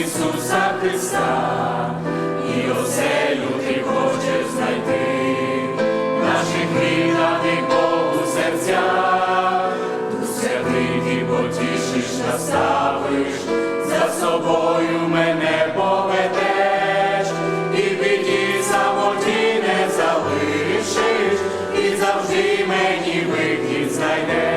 Ісуса Христа, і оселю ти хочеш знайти. Наші відданих Богу серця, Дух святий ти потішиш, наставиш, за собою мене поведеш, і біді самоті не залишиш, і завжди мені вихід знайдеш.